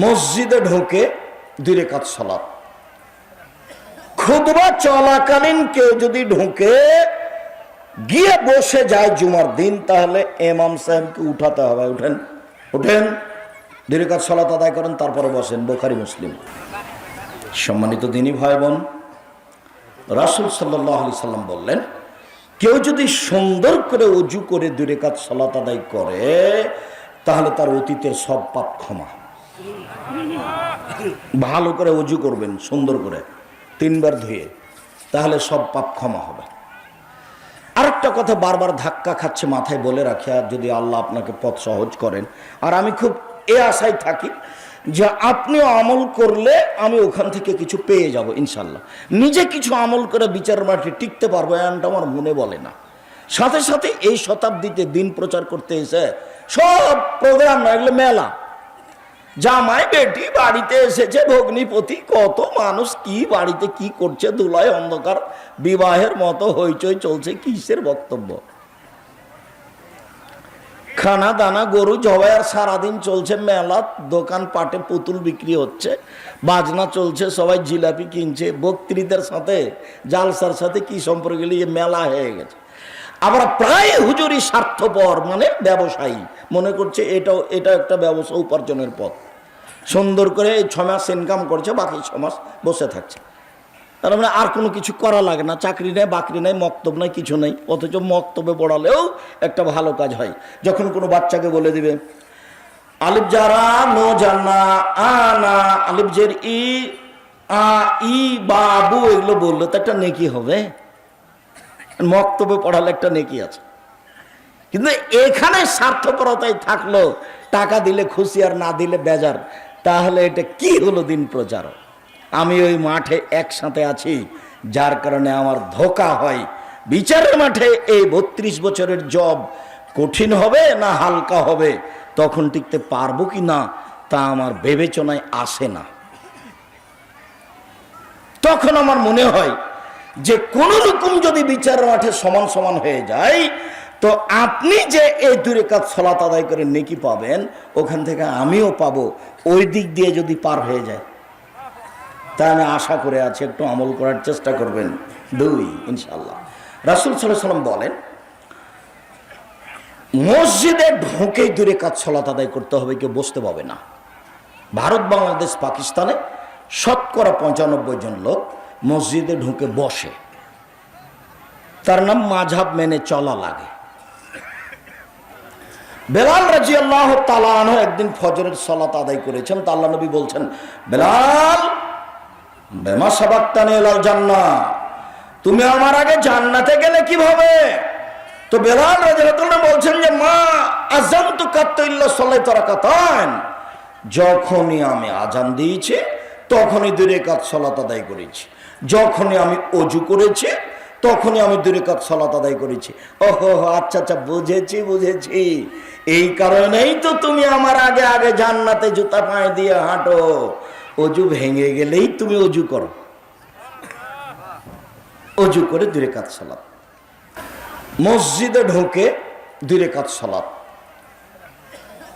মসজিদে ঢোকে দুই রেখাত সলাপ খুদবা চলাকালীন কেউ যদি ঢোকে, গিয়ে বসে যায় জুমার দিন, তাহলে এমাম সাহেবকে উঠাতে হবে। উঠেন উঠেন। দুই রেখাত সলাত আদায় করেন, তারপরে বসেন বোখারি মুসলিম। সম্মানিত দিনী ভাই বোন রাসুল সাল্লাহ আলি সাল্লাম বললেন, কেউ যদি সুন্দর করে অজু করে দুই রেখাত সলাত আদায় করে, তাহলে তার অতীতের সব পাপ ক্ষমা ভালো করে অজু করবেন, সুন্দর করে। তিনবার ধুয়ে, তাহলে সব পাপ ক্ষমা হবে। আরেকটা কথা বারবার ধাক্কা খাচ্ছে মাথায় বলে রাখি, আর যদি আল্লাহ আপনাকে পথ সহজ করেন। আর আমি খুব এ আশায় থাকি যে আপনি আমল করলে আমি ওখান থেকে কিছু পেয়ে যাব, ইনশাল্লাহ। নিজে কিছু আমল করে বিচার মাঠে টিকতে পারব, এমনটা আমার মনে বলে না। সাথে সাথে এই শতাব্দীতে দিন প্রচার করতে এসে সব প্রোগ্রাম না এগুলো মেলা। জামাই বেটি বাড়িতে এসেছে, ভগ্নিপতি, কত মানুষ, কি বাড়িতে কি করছে, ধুলায় অন্ধকার, বিবাহের মতো হইচই চলছে, কিসের বক্তব্য? খানা দানা, গরু জবাই আর সারাদিন চলছে, মেলা, দোকান পাটে পুতুল বিক্রি হচ্ছে, বাজনা চলছে, সবাই জিলাপি কিনছে, বক্তৃতার সাথে, জালসার সাথে কি সম্পর্ক গেলে মেলা হয়ে গেছে। আবার প্রায় হুজুরি স্বার্থপর মানে ব্যবসায়ী। মনে করছে এটাও, এটা একটা ব্যবসা উপার্জনের পথ। সুন্দর করে এই ছ মাস ইনকাম করছে, বাকি ছ মাস বসে থাকছে। তার মানে আর কোনো কিছু করা লাগে না। চাকরি নেই, বাকরি নেই, মক্তব নাই, কিছু নেই। অথচ মক্তবে পড়ালেও একটা ভালো কাজ হয়। যখন কোনো বাচ্চাকে বলে দিবে, আলিফ যারা নো জানা, আনা। আলিফ জের ই, আ, ই বাবু এগুলো বলল, তো একটা নেকি হবে। মক্তবে পড়ালে একটা নেকি আছে। কিন্তু এখানে স্বার্থপরতায় থাকল, টাকা দিলে খুশি আর না দিলে বেজার, তাহলে এটা কি হলো দিন প্রচার আমি ওই মাঠে একসাথে আছি, যার কারণে আমার ধোকা হয়। বিচারের মাঠে এই বত্রিশ বছরের জব কঠিন হবে না হালকা হবে, তখন টিকতে পারব কি না তা আমার বিবেচনায় আসে না। তখন আমার মনে হয় যে কোন রকম যদি বিচার মাঠে সমান সমান হয়ে যায়, তো আপনি যে এই দূরে কাজ সলাত আদায় করে নেকি পাবেন, ওখান থেকে আমিও পাবো। ওই দিক দিয়ে যদি পার হয়ে যায়। তা আমি আশা করে আছি, একটু আমল করার চেষ্টা করবেন। দুই ইনশাল্লাহ রাসুল সাল্লাম বলেন, মসজিদে ঢোকেই দূরে কাজ সলাত আদায় করতে হবে, কেউ বসতে পাবে না। ভারত, বাংলাদেশ, পাকিস্তানে শতকরা পঁচানব্বই জন লোক মসজিদে ঢুকে বসে। তার নাম মাঝাব মেনে চলা লাগে। বেলাল রাজি আল্লাহ তালাহ একদিন ফজরের সলাত আদায় করেছেন। তা আল্লাহ নবী বলছেন, বেলাল, বেমা সাবাক্তানে এলাল জান্না তুমি আমার আগে জান্নাতে গেলে কীভাবে? তো বেলাল রাজিয়াল্লাহ বলছেন যে, মা আজাম তো কাত্তইল্লা সলাই তারা কাতান যখনই আমি আজান দিয়েছি, তখনই দূরে কাজ সলাত আদায় করেছি। যখনই আমি অজু করেছি, তখনই আমি দূরে কাজ সলাত আদায় করেছি। ওহো আচ্ছা আচ্ছা বুঝেছি বুঝেছি। এই কারণেই তো তুমি আমার আগে আগে জান্নাতে জুতা পায়ে দিয়ে হাঁটো। অজু ভেঙে গেলেই তুমি অজু করো। অজু করে দূরে কাজ সলাত। মসজিদে ঢোকে দূরে কাজ সলাত।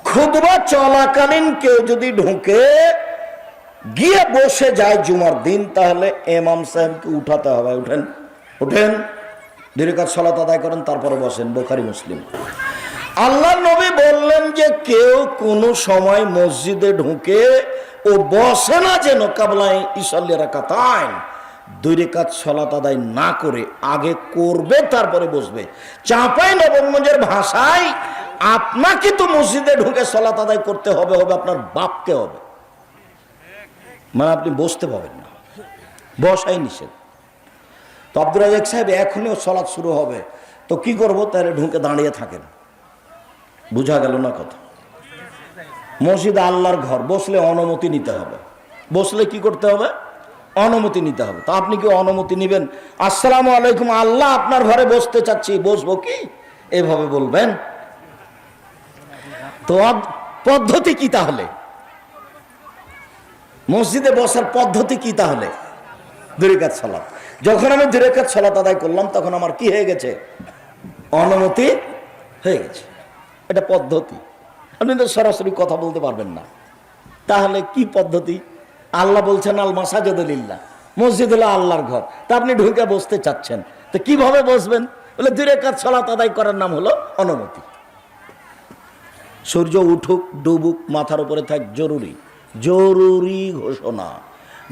খুদবা চলাকালীন কেউ যদি ঢোকে গিয়ে বসে যায় জুমার দিন, তাহলে এমাম সাহেবকে উঠাতে হবে। উঠেন উঠেন দীর্ঘাত সলাত আদায় করেন, তারপরে বসেন, বোখারি, মুসলিম। আল্লাহ নবী বললেন যে, কেউ কোনো সময় মসজিদে ঢুকে ও বসে না যেন কাবলায় ইসাল্লিরা কাতায় দুই রেখাত সলাত আদায় না করে আগে করবে, তারপরে বসবে। চাঁপাই নবমগঞ্জের ভাষায়, আপনাকে তো মসজিদে ঢুকে সলাত আদায় করতে হবে হবে আপনার বাপকে হবে। মানে আপনি বসতে পাবেন না। বসাই নিষেধ। তো আব্দুল রাজাক সাহেব এখনই সলাৎ শুরু হবে। তো কি করব? তাহলে ঢুকে দাঁড়িয়ে থাকেন। বুঝা গেল না কথা। মসজিদ আল্লাহর ঘর, বসলে অনুমতি নিতে হবে। বসলে কি করতে হবে? অনুমতি নিতে হবে। তা আপনি কি অনুমতি নেবেন? আসসালামু আলাইকুম, আল্লাহ আপনার ঘরে বসতে চাচ্ছি। বসবো কি? এভাবে বলবেন। তো পদ্ধতি কি তাহলে? মসজিদে বসার পদ্ধতি কি তাহলে? দুরেকাত সালাত যখন আমি দুরেকাত সালাত আদায় করলাম, তখন আমার কি হয়ে গেছে? অনুমতি হয়ে গেছে। এটা পদ্ধতি। আপনি তো সরাসরি কথা বলতে পারবেন না। তাহলে কি পদ্ধতি? আল্লাহ বলছেন, আল মাসাজদুলিল্লাহ মসজিদ হলো আল্লাহর ঘর। তা আপনি ঢুকে বসতে চাচ্ছেন। তো কীভাবে বসবেন? বলে দূরে কাজ সলাত আদায় করার নাম হলো অনুমতি। সূর্য উঠুক, ডুবুক, মাথার উপরে থাক, জরুরি। জরুরি ঘোষণা।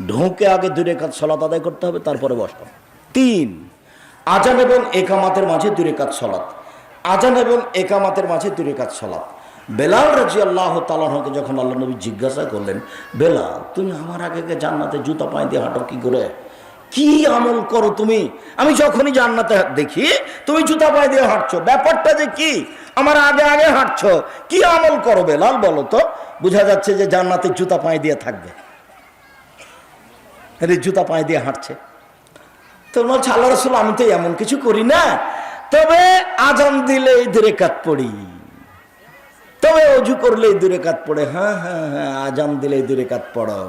ঢুকে আগে দুই রেখাত সলাত আদায় করতে হবে, তারপরে বসা তিন, আজান এবং একামাতের মাঝে দুই রেখাত সলাত আজান এবং একামাতের মাঝে দুই রেখাত সলাত বেলাল রাজি আল্লাহ তালাহকে যখন আল্লাহ নবী জিজ্ঞাসা করলেন, বেলাল, তুমি আমার আগে জান্নাতে জুতা পায়ে দিয়ে হাঁটো, কি করে? কি আমল করো তুমি? আমি যখনই জান্নাতে দেখি, তুমি জুতা পায়ে দিয়ে হাঁটছো। ব্যাপারটা যে কি? আমার আগে আগে হাঁটছো। কি আমল করো বেলাল, বলো তো? বোঝা যাচ্ছে যে জান্নাতে জুতা পায়ে দিয়ে থাকবে। আরে জুতা পায়ে দিয়ে হাঁটছে। তো বলছে, আল্লাহ রসুল, আমি তো এমন কিছু করি না। তবে আজান দিলে এই দূরে কাত পড়ি। তবে অজু করলে এই দূরে কাত পড়ে। হ্যাঁ হ্যাঁ হ্যাঁ আজান দিলে এই দূরে কাত পড়ো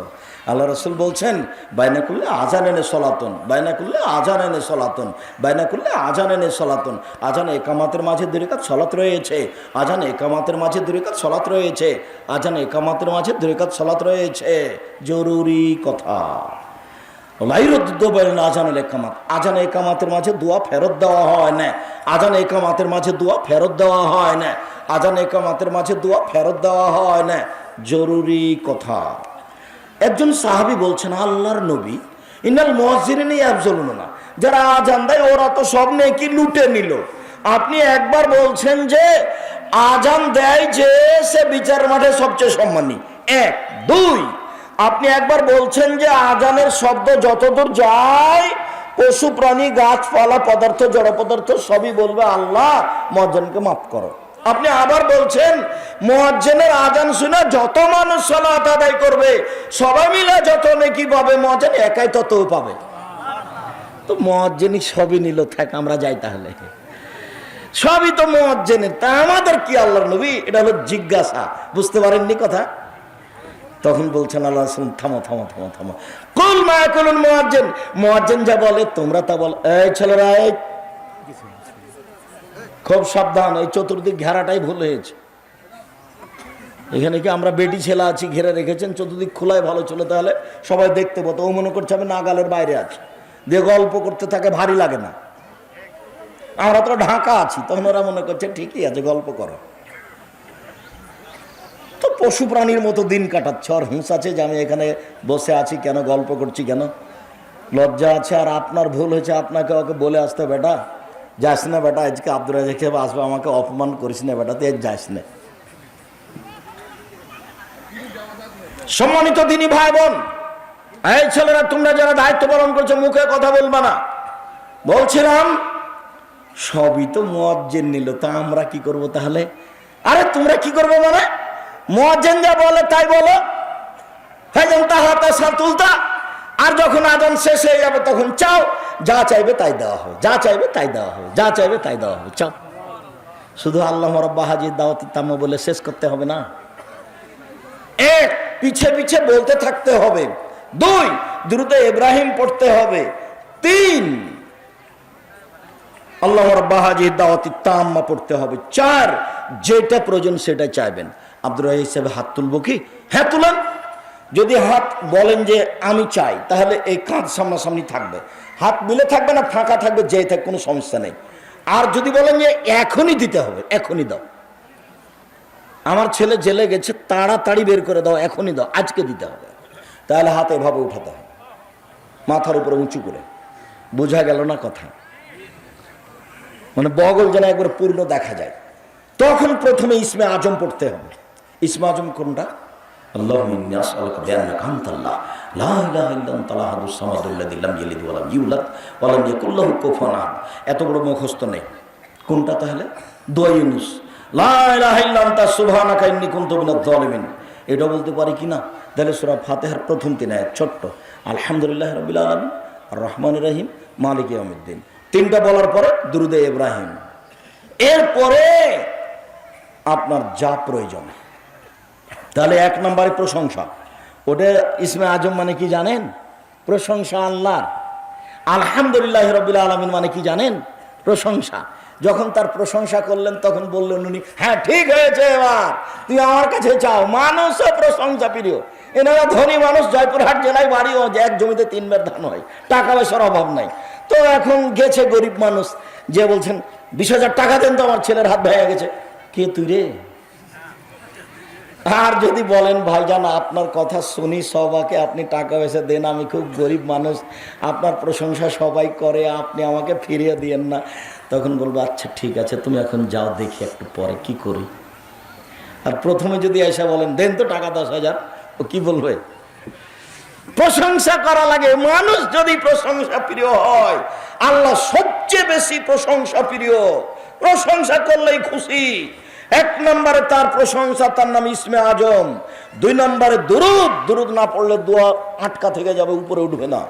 আল্লাহ রসুল বলছেন বায়না করলে আজান এনে সলাতন বায়না করলে আজান এনে সলাতন বায়না করলে আজান এনে সলাতন আজান একামাতের মাঝে দূরে কাত সলাত রয়েছে আজান একামাতের মাঝে দূরে কাত সলাত রয়েছে আজান একামাতের মাঝে দূরে কাত সলাত রয়েছে। জরুরি কথা। আজান একামাত আজান একামাতের মাঝে দোয়া ফেরত দেওয়া হয় না আজান একামাতের মাঝে দোয়া ফেরত দেওয়া হয় না আজান একামাতের মাঝে দোয়া ফেরত দেওয়া হয় না, জরুরি কথা। একজন সাহাবি বলছেন, আল্লাহর নবী ইনাল মসজিদে আফজলুন না যারা আজান দেয় ওরা তো সব নেকি লুটে নিল। আপনি একবার বলছেন যে আজান দেয় যে সে বিচার মাঠে সবচেয়ে সম্মানী। এক। দুই, আপনি একবার বলছেন যে, আজানের শব্দ যতদূর যায়, পশু, প্রাণী গাছপালা পদার্থ, জড় পদার্থ সবই বলবে, আল্লাহ মজ্জনকে মাফ করো। আপনি আবার বলছেন মজ্জেনের আজান শুনে যত মানুষ সলাত আদায় করবে সবাই মিলে যত নাকি পাবে মজ্জেন একাই তত পাবে। তো মজ্জেনি সবই নিল থাক আমরা যাই তাহলে। সবই তো মজ্জেনের তা আমাদের কি আল্লাহর নবী? এটা হলো জিজ্ঞাসা। বুঝতে পারেননি কথা? তখন বলছেন আল্লাহ রাসূল, থামো থামো থামো থামো। কুল মা কুলুন মুয়াজ্জিন মুয়াজ্জিন যা বলে তোমরা তা বল এই ছেলেরা খুব সাবধান এই চতুর্দিক ঘেরাটাই ভুল হয়েছে। এখানে কি আমরা বেটি ছেলে আছি, ঘেরে রেখেছেন, চতুর্দিক খোলায় ভালো ছিল তাহলে সবাই দেখতে পাতো ও মনে করছে আমি নাগালের বাইরে আছি। দিয়ে গল্প করতে থাকে, ভারী লাগে না। আমরা তো ঢাকা আছি, তখন ওরা মনে করছে, ঠিকই আছে, গল্প করো। তো পশু প্রাণীর মতো দিন কাটাচ্ছ, আর হুঁস আছে যে আমি এখানে বসে আছি, কেন গল্প করছি কেন? লজ্জা আছে, আর আপনার ভুল হয়েছে, আপনাকে ওকে বলে আসতে বেটা। যাস না বেটা, আজকে আব্দুল রাজাক আসবে, আমাকে অপমান করিস না বেটা, তুই যাস না। সম্মানিত দিনী ভাই বোন এই ছেলেরা, তোমরা যারা দায়িত্ব পালন করছ, মুখে কথা বলবা না। বলছিলাম, সবই তো মোয়াজ্জেন নিল, তা আমরা কি করব তাহলে? আরে, তোমরা কি করবে মানে? মোয়াজ্জেন যা বলে, তাই বলো। হ্যাঁ যেন তাহাতা সাতুলতা আর যখন আজান শেষ হয়ে যাবে, তখন চাও, যা চাইবে তাই দেওয়া হবে, যা চাইবে তাই দেওয়া হবে, যা চাইবে তাই দেওয়া হবে, চাও। শুধু আল্লাহ রব্বা হাজির দাওয়াতি বলে শেষ করতে হবে না। এক, পিছে পিছে বলতে থাকতে হবে। দুই, দ্রুত ইব্রাহিম পড়তে হবে। তিন, আল্লাহ বাহাজি দাওয়াতি তাম্মা পড়তে হবে। চার, যেটা প্রয়োজন সেটা চাইবেন। আব্দুর হিসেবে হাত তুলবো কি? হ্যাঁ তুলেন। যদি হাত বলেন যে আমি চাই, তাহলে এই কাঁধ সামনাসামনি থাকবে। হাত মিলে থাকবে না, ফাঁকা থাকবে যে থাক, কোনো সমস্যা নেই। আর যদি বলেন যে এখনই দিতে হবে, এখনই দাও। আমার ছেলে জেলে গেছে, তাড়াতাড়ি বের করে দাও, এখনই দাও, আজকে দিতে হবে। তাহলে হাত এভাবে উঠাতে হবে মাথার উপরে উঁচু করে। বোঝা গেল না কথা। মানে বগল যেন একবার পূর্ণ দেখা যায়। তখন প্রথমে ইসমে আজম পড়তে হবে। ইসমে আজম কোনটা? اللهم إني أسألك بأنك أنت الله لا إله إلا أنت الأحد الصمد الذي لم يلد ولم يولد ولم يكن له كفوا أحد এত বড় মুখস্থ নেই কোনটা তাহলে দোয়া ইউনুস লা ইলাহা ইল্লা আনতা সুবহানাকা ইন্নী কুনতু মিনাজ জালিমিন এটা বলতে পারি কি না তাহলে সূরা ফাতিহার প্রথম তিন আয়াত ছোট্ট আলহামদুলিল্লাহ রাব্বিল আলামিন আর রহমানির রহিম মালিক ইয়াউমিদ্দিন তিনটা বলার পরে দুরুদে ইব্রাহিম এরপরে আপনার যা প্রয়োজন তাহলে এক নম্বরে প্রশংসা। ওটা ইসমে আজম মানে কি জানেন? প্রশংসা আল্লাহর। আলহামদুলিল্লাহ রবিল আলমিন মানে কি জানেন? প্রশংসা। যখন তার প্রশংসা করলেন, তখন বললেন উনি হ্যাঁ ঠিক হয়েছে এবার। তুই আমার কাছে চাও। মানুষও প্রশংসা প্রিয়। এনারা ধনী মানুষ, জয়পুরহাট জেলায় বাড়িও যে এক জমিতে তিনবার ধান হয়। টাকা পয়সার অভাব নাই। তো এখন গেছে গরিব মানুষ। যে বলছেন, বিশ হাজার টাকা দেন তো আমার ছেলের হাত ভেঙে গেছে। কে তুই রে? আর যদি বলেন, ভাইজান, আপনার কথা শুনি, সবাকে আপনি টাকা পয়সা দেন, আমি খুব গরিব মানুষ, আপনার প্রশংসা সবাই করে, আপনি আমাকে ফিরিয়ে দিয়েন না। তখন বলব আচ্ছা ঠিক আছে, তুমি এখন যাও, দেখি একটু পরে কি করি। আর প্রথমে যদি এসে বলেন, দেন তো টাকা দশ হাজার। ও কি বলবে? প্রশংসা করা লাগে। মানুষ যদি প্রশংসা প্রিয় হয়, আল্লাহ সবচেয়ে বেশি প্রশংসা প্রিয়। প্রশংসা করলেই খুশি। এক নম্বরে তার প্রশংসা, তার নাম ইসমে আজম। দুই নম্বরে দুরুদ। দুরুদ না পড়লে দোয়া আটকা থেকে যাবে, উপরে উঠবে না।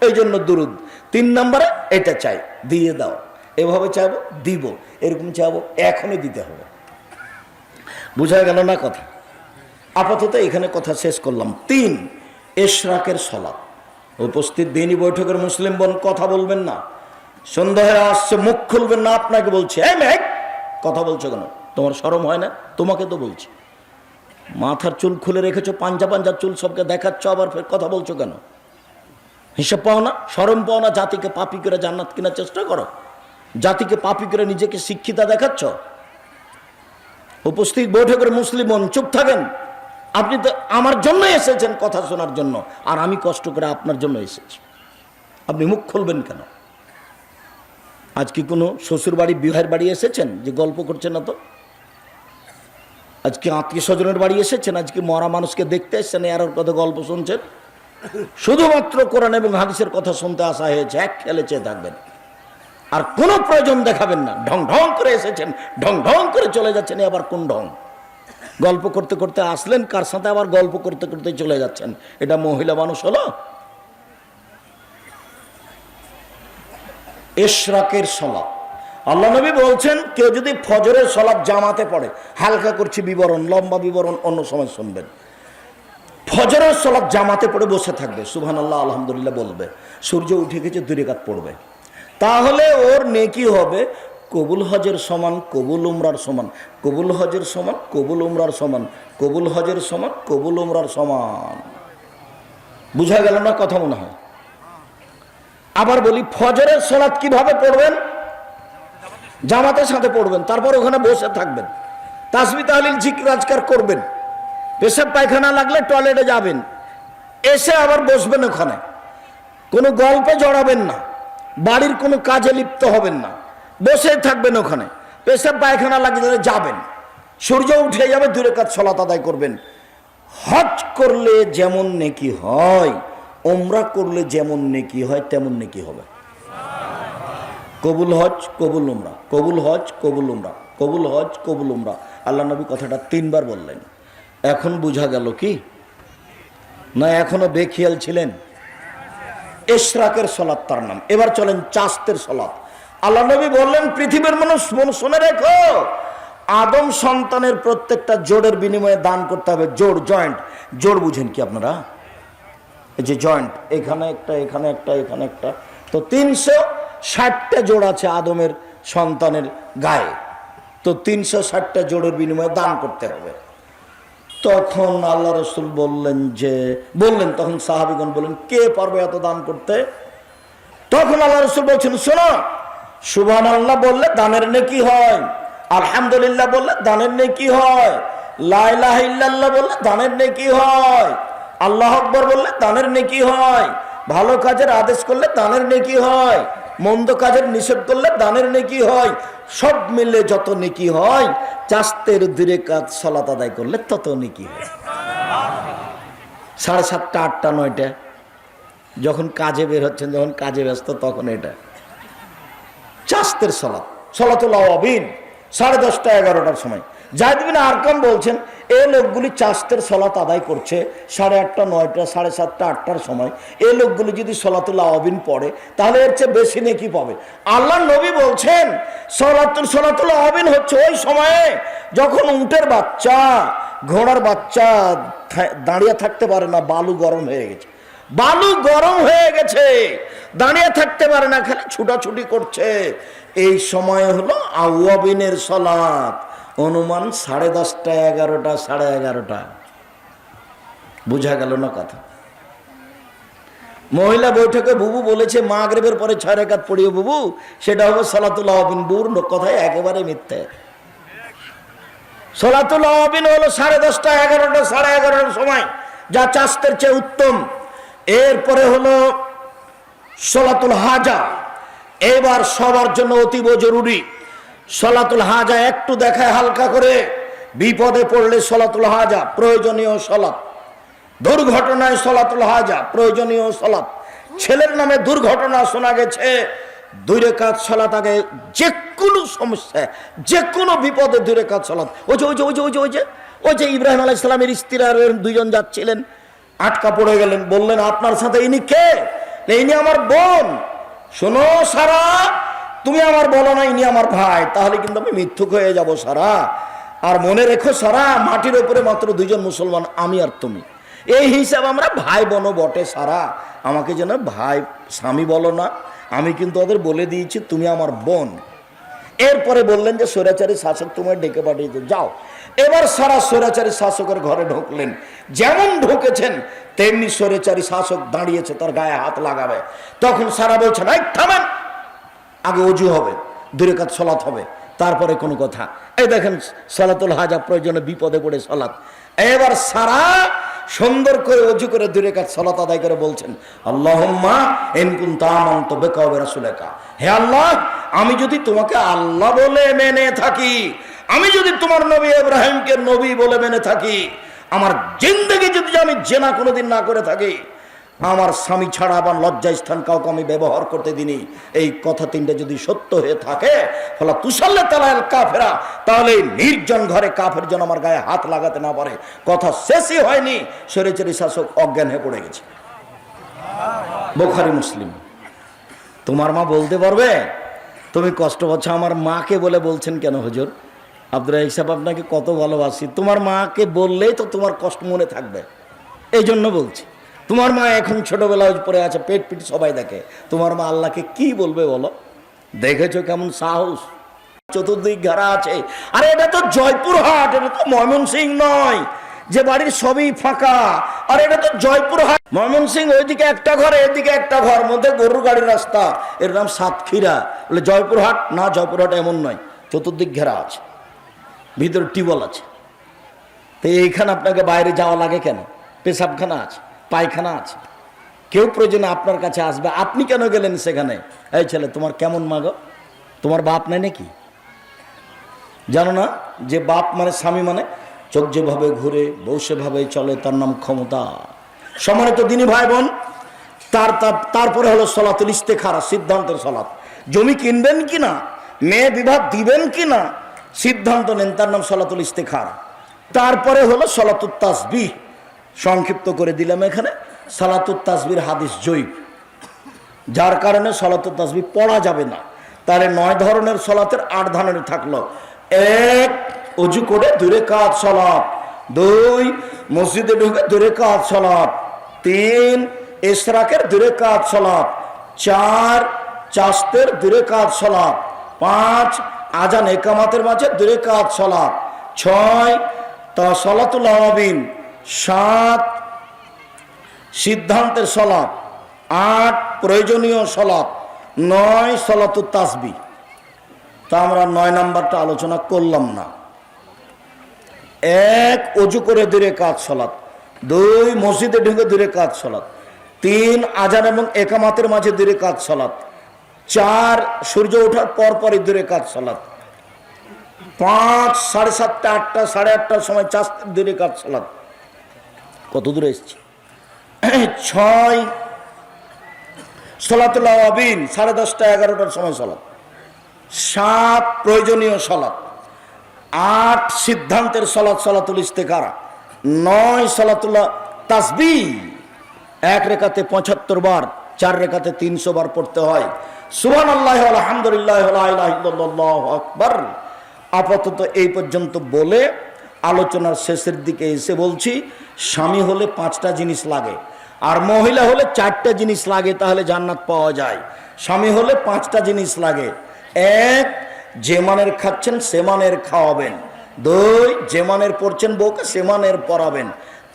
এই জন্য দুরুদ। তিন নম্বরে এটা চাই, দিয়ে দাও। এভাবে চাইব, দিব। এরকম চাইব, এখনই দিতে হবে। বুঝা গেল না কথা? আপাতত এখানে কথা শেষ করলাম। তিন, এশরাকের সলাপ উপস্থিত দিনই বৈঠকের মুসলিম বোন, কথা বলবেন না। সন্দেহে আসছে, মুখ খুলবেন না, আপনাকে বলছে কথা বলছো কেন? তোমার সরম হয় না? তোমাকে তো বলছি। মাথার চুল খুলে রেখেছো, পাঞ্জা পাঞ্জার চুল সবকে দেখাচ্ছ, আবার ফের কথা বলছো কেন? হিসাব পাও না, সরম পাও না, জাতিকে পাপি করে জান্নাত কেনার চেষ্টা করো। জাতিকে পাপি করে নিজেকে শিক্ষিতা দেখাচ্ছ। উপস্থিত বৈঠকের মুসলিম চুপ থাকেন। আপনি তো আমার জন্য এসেছেন কথা শোনার জন্য, আর আমি কষ্ট করে আপনার জন্য এসেছি। আপনি মুখ খুলবেন কেন? আজ কি কোনো শ্বশুর বাড়ি বিবাহের বাড়ি এসেছেন? যে গল্প করছেন না তো? আজকে আত্মীয় স্বজনের বাড়ি এসেছেন, আজকে মরা মানুষকে দেখতে এসেছেন ওর কথা গল্প শুনছেন। শুধুমাত্র কোরআন এবং হাদিসের কথা শুনতে আসা হয়েছে, এক খেলে চেয়ে থাকবেন। আর কোনো প্রয়োজন দেখাবেন না, ঢং ঢং করে এসেছেন, ঢং ঢং করে চলে যাচ্ছেন আবার কোন ঢং? গল্প করতে করতে আসলেন, কার সাথে আবার গল্প করতে করতে চলে যাচ্ছেন? এটা মহিলা মানুষ হলো? এশরাকের সলাপ আল্লাহ নবী বলছেন, কেউ যদি ফজরের সলাপ জামাতে পড়ে, হালকা করছি বিবরণ, লম্বা বিবরণ, অন্য সময় শুনবেন। ফজরের সলাপ জামাতে পড়ে বসে থাকবে সুবহান আল্লাহ আলহামদুলিল্লাহ বলবে। সূর্য উঠে গেছে দুই রেখাত পড়বে। তাহলে ওর নেকি হবে, কবুল হজের সমান, কবুল উমরার সমান, কবুল হজের সমান, কবুল উমরার সমান, কবুল হজের সমান, কবুল উমরার সমান। বুঝা গেল না কথা মনে হয়? আবার বলি, ফজরের সলাৎ কীভাবে পড়বেন? জামাতের সাথে পড়বেন, তারপর ওখানে বসে থাকবেন। তাসবি তাহলিল জিকির আজকার করবেন। পেশাব পায়খানা লাগলে টয়লেটে যাবেন। এসে আবার বসবেন ওখানে। কোনো গল্পে জড়াবেন না। বাড়ির কোনো কাজে লিপ্ত হবেন না। বসে থাকবেন ওখানে। পেশাব পায়খানা লাগলে যাবেন। সূর্য উঠে যাবে, দূরে কাজ সলাত আদায় করবেন। হজ করলে যেমন নেকি হয়, ওমরা করলে যেমন নেকি হয়, তেমন নেকি হবে। কবুল হজ, কবুল উমরা। কবুল হজ, কবুল উমরা। কবুল হজ, কবুল উমরা। আল্লাহ নবী কথাটা তিনবার বললেন। এখন বুঝা গেল কি? না, এখনও বেখিয়াল ছিলেন? এশরাকের সলাৎ তার নাম। এবার চলেন চাস্তের সলাৎ। আল্লাহ নবী বললেন, পৃথিবীর মানুষ মন শুনে রেখো। আদম সন্তানের প্রত্যেকটা জোড়ের বিনিময়ে দান করতে হবে। জোড়, জয়েন্ট। জোড় বুঝেন কি আপনারা? এই যে জয়েন্ট, এখানে একটা এখানে একটা এখানে একটা। তো তিনশো ষাটটা জোড় আছে আদমের সন্তানের গায়ে। তো তিনশো ষাটটা জোড়ের বিনিময়ে দান করতে হবে। তখন আল্লাহ রসুল বললেন যে, বললেন, তখন সাহাবিগণ বললেন, কে পারবে এত দান করতে? তখন আল্লাহ রসুল বলছেন, শোনো সুবান আল্লাহ বললে দানের নেকি হয়, আলহামদুলিল্লাহ বললে দানের নেকি হয় লাইলাহ বললে দানের নেকি হয়, আল্লাহ আকবর বললে দানের নেকি হয়, ভালো কাজের আদেশ করলে দানের নেকি হয় মন্দ কাজের নিষেধ করলে দানের নেকি হয়। সব মিলে যত নেকি হয় চাস্তের দূরে কাজ সলাত আদায় করলে তত নেকি হয়। সাড়ে সাতটা, আটটা, নয়টা, যখন কাজে বের হচ্ছেন, যখন কাজে ব্যস্ত, তখন এটা। চাস্তের সলাত সলাতুল আবিন সাড়ে দশটা, এগারোটার সময়। জাহিদিন আরকাম বলছেন এই লোকগুলি চাস্তের সলাত আদায় করছে সাড়ে আটটা, নয়টা, সাড়ে সাতটা, আটটার সময়। এই লোকগুলি যদি সলাতুল আবিন পড়ে, তাহলে এর চেয়ে বেশি নেকি পাবে। আল্লাহ নবী বলছেন, সলাতুল সলাতুল আবিন হচ্ছে ওই সময়ে যখন উঁটের বাচ্চা, ঘোড়ার বাচ্চা দাঁড়িয়ে থাকতে পারে না, বালু গরম হয়ে গেছে। বালু গরম হয়ে গেছে, দাঁড়িয়ে থাকতে পারে না, খালি ছুটাছুটি করছে। এই সময় হলো আউয়াবিনের সলাৎ। অনুমান সাড়ে দশটা, এগারোটা, সাড়ে এগারোটা। বোঝা গেল না কথা? মহিলা বৈঠকে বুবু বলেছে, মাগরেবের পরে ছয় রেখাত পড়িও বুবু, সেটা হবে সলাতুল আহবিন বুর কথায় একেবারে মিথ্যে। সলাতুল আহবিন হলো সাড়ে দশটা, এগারোটা, সাড়ে এগারোটার সময়, যা চাষতের চেয়ে উত্তম। এরপরে হলো সলাতুল হাজা। এবার সবার জন্য অতীব জরুরি। সলাতুল হাজা একটু দেখায় হালকা করে। বিপদে পড়লে সলাতুল হাজা, প্রয়োজনীয় সলাৎ। দুর্ঘটনায় সলাতুল হাজা, প্রয়োজনীয় সলাৎ। ছেলের নামে দুর্ঘটনা শোনা গেছে। দুই কাজ সলাত আগে যে কোনো সমস্যা যে কোনো বিপদে দুই কাজ সলাত ওই যে ওই যে ওই যে ওই যে ওই যে ওই যে ইব্রাহিম আলাহ ইসলামের স্ত্রী আর এর দুইজন যাচ্ছিলেন। আটকা পড়ে গেলেন, বললেন, আপনার সাথে ইনি কে? ইনি আমার বোন। শোনো সারা তুমি আমার বলো না, ইনি আমার ভাই, তাহলে কিন্তু আমি মিথ্যুক হয়ে যাব সারা। আর মনে রেখো সারা, মাটির উপরে মাত্র দুইজন মুসলমান, আমি আর তুমি। এই হিসাব আমরা ভাই বোন বটে সারা। আমাকে যেন ভাই, স্বামী বলো না, আমি কিন্তু ওদের বলে দিয়েছি, তুমি আমার বোন। এরপরে বললেন যে, স্বৈরাচারী শাসক তোমায় ডেকে পাঠিয়েছে। যাও। এবার সারা স্বৈরাচারী শাসকের ঘরে ঢুকলেন। যেমন ঢুকেছেন, তেমনি স্বৈরাচারী শাসক দাঁড়িয়েছে, তার গায়ে হাত লাগাবে। তখন সারা বলছেন থামেন! আগে অজু হবে দূরে কাজ সলাৎ হবে, তারপরে কোনো কথা। এই দেখেন, সলাতুল হাজা প্রয়োজনে বিপদে পড়ে সলাৎ। এবার সারা সুন্দর করে অজু করে দূরে কাজ সলাত আদায় করে বলছেন, আল্লাহম্মা এনকুন তামন্ত বেকাবে রাসুলেকা। হে আল্লাহ, আমি যদি তোমাকে আল্লাহ বলে মেনে থাকি, আমি যদি তোমার নবী ইব্রাহিমকে নবী বলে মেনে থাকি, আমার জিন্দগি যদি আমি জেনা কোনোদিন না করে থাকি আমার স্বামী ছাড়া আবার লজ্জা স্থান কাউকে আমি ব্যবহার করতে দিনি এই কথা তিনটে যদি সত্য হয়ে থাকে, ফলে তুষাল্লে তালাল কাফেরা, তাহলে এই নির্জন ঘরে কাফের জন আমার গায়ে হাত লাগাতে না পারে। কথা শেষই হয়নি সরেচেরি শাসক অজ্ঞান হয়ে পড়ে গেছে। বোখারি মুসলিম, তোমার মা বলতে পারবে? তুমি কষ্ট পাচ্ছ, আমার মাকে বলে বলছেন কেন হুজুর? আব্দুল হিসাব আপনাকে কত ভালোবাসি। তোমার মাকে বললেই তো তোমার কষ্ট মনে থাকবে। এই জন্য বলছি। তোমার মা এখন ছোটবেলায় পরে আছে, পেট পিট সবাই দেখে। তোমার মা আল্লাহকে কি বলবে বলো? দেখেছ কেমন সাহস? চতুর্দিক ঘেরা আছে। আরে এটা তো জয়পুর হাট এটা তো ময়মনসিং নয়। যে বাড়ির সবই ফাঁকা। আর এটা তো জয়পুর হাট ময়মনসিং ওইদিকে একটা ঘর, এদিকে একটা ঘর, মধ্যে গরুর গাড়ির রাস্তা। এর নাম সাতক্ষীরা। বলে জয়পুর হাট না জয়পুর হাট এমন নয়। চতুর্দিক ঘেরা আছে। ভিতরে টিউবওয়েল আছে। তো এইখানে আপনাকে বাইরে যাওয়া লাগে কেন? পেশাবখানা আছে। পায়খানা আছে। কেউ প্রয়োজনে আপনার কাছে আসবে। আপনি কেন গেলেন সেখানে? এই ছেলে, তোমার কেমন মাগো তোমার বাপ নেই নাকি? জানো না, যে বাপ মানে স্বামী মানে চোখ যেভাবে ঘুরে, বউ সেভাবে চলে, তার নাম ক্ষমতা। সম্মানিত দিনী ভাই বোন, তার তার- তারপরে হলো সলাতুল ইস্তেখারা, সিদ্ধান্তের সলাত জমি কিনবেন কি না? মেয়ে বিবাহ দিবেন কি না? সিদ্ধান্ত নেন, তার নাম সলাতুল ইস্তেখারা। তারপরে হলো সলাতুল তাসবিহ। সংক্ষিপ্ত করে দিলাম এখানে, সালাতুত তাসবির হাদিস জৈব যার কারণে সলাতুল তাসবি পড়া যাবে না। তাহলে নয় ধরনের সলাতের আট ধরনের থাকল। এক অজু করে দূরে কাজ সলাপ দুই, মসজিদে ঢুকে দূরে কাজ সলাপ তিন ইসরাকের দূরে কাজ সলাপ চার চাস্তের দূরে কাজ সলাপ পাঁচ, আজান একামাতের মাঝে দূরে কাজ সলাপ ছয়, তা সলাতুল আবিন সাত সিদ্ধান্তের সলাপ, আট প্রয়োজনীয় সলাপ, নয় সলাতুর তাসবি। তা আমরা নয় নাম্বারটা আলোচনা করলাম না। এক অজু করে দূরে কাজ সলাৎ দুই, মসজিদে ঢুকে দূরে কাজ সলাৎ তিন, আজান এবং একামাতের মাঝে দূরে কাজ সলাৎ চার, সূর্য ওঠার পর পরই দূরে কাজ সলাৎ পাঁচ, সাড়ে সাতটা, আটটা, সাড়ে আটটার সময় চার দূরে কাজ সলাৎ কত দূরে এসছে? ছয় সলাতুল্লাহ সাড়ে দশটা, এগারোটার সময় সলাৎ। সাত প্রয়োজনীয় সলাৎ। আট সিদ্ধান্তের সলাৎ, সলাতুল ইস্তেকারা নয় সলাতুল্লাহ তাসবি এক রেখাতে পঁচাত্তর বার, চার রেখাতে তিনশো বার পড়তে হয়। সুহান আল্লাহ আলহামদুলিল্লাহ আকবর। আপাতত এই পর্যন্ত বলে আলোচনার শেষের দিকে এসে বলছি, স্বামী হলে পাঁচটা জিনিস লাগে, আর মহিলা হলে চারটা জিনিস লাগে, তাহলে জান্নাত পাওয়া যায়। স্বামী হলে পাঁচটা জিনিস লাগে। এক, যে মানের খাচ্ছেন সে মানের খাওয়াবেন। দুই, যে মানের পড়ছেন বউকে সে মানের পড়াবেন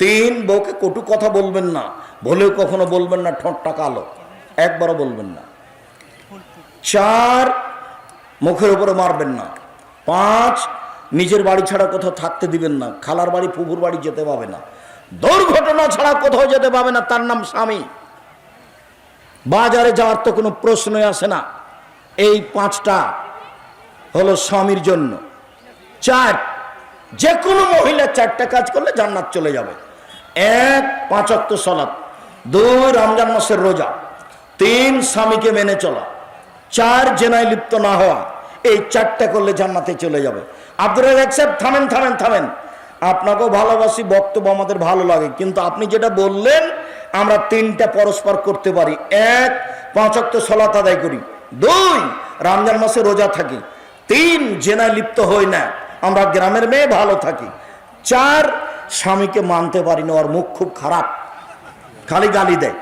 তিন, বউকে কটু কথা বলবেন না, বলেও কখনো বলবেন না ঠোঁটটা কালো একবারও বলবেন না। চার, মুখের উপরে মারবেন না। পাঁচ নিজের বাড়ি ছাড়া কোথাও থাকতে দিবেন না, খালার বাড়ি পুকুর বাড়ি যেতে পাবে না। দুর্ঘটনা ছাড়া কোথাও যেতে পাবে না, তার নাম স্বামী। বাজারে যাওয়ার তো কোনো প্রশ্নই আসে না। এই পাঁচটা হলো স্বামীর জন্য। চার যে কোনো মহিলা চারটা কাজ করলে জান্নাত চলে যাবে। এক পাঁচক্ত সলাৎ দুই, রমজান মাসের রোজা। তিন, স্বামীকে মেনে চলা। চার, জেনায় লিপ্ত না হওয়া। এই চারটা করলে জান্নাতে চলে যাবে। আব্দুল রাজাক সাহেব, থামেন থামেন থামেন। আপনাকেও ভালোবাসি, বক্তব্য আমাদের ভালো লাগে। কিন্তু আপনি যেটা বললেন, আমরা তিনটা পরস্পর করতে পারি। এক পাঁচক্ত সলাত আদায় করি। দুই, রমজান মাসে রোজা থাকি। তিন, জেনায় লিপ্ত হই না। আমরা গ্রামের মেয়ে, ভালো থাকি। চার, স্বামীকে মানতে পারি না, ওর মুখ খুব খারাপ। খালি গালি দেয়।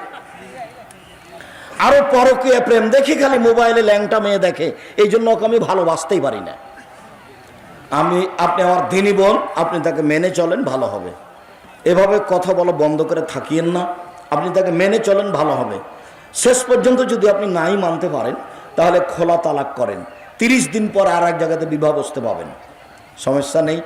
আরও পরকীয় প্রেম দেখি খালি মোবাইলে ল্যাংটা মেয়ে দেখে, এই জন্য ওকে আমি ভালোবাসতেই পারি না। আমি, আপনি আমার দিনই বোন, আপনি তাকে মেনে চলেন, ভালো হবে। এভাবে কথা বলা বন্ধ করে থাকিয়েন না। আপনি তাকে মেনে চলেন, ভালো হবে। শেষ পর্যন্ত যদি আপনি নাই মানতে পারেন, তাহলে খোলা তালাক করেন। তিরিশ দিন পর আর এক জায়গাতে বিবাহ বসতে পাবেন। সমস্যা নেই।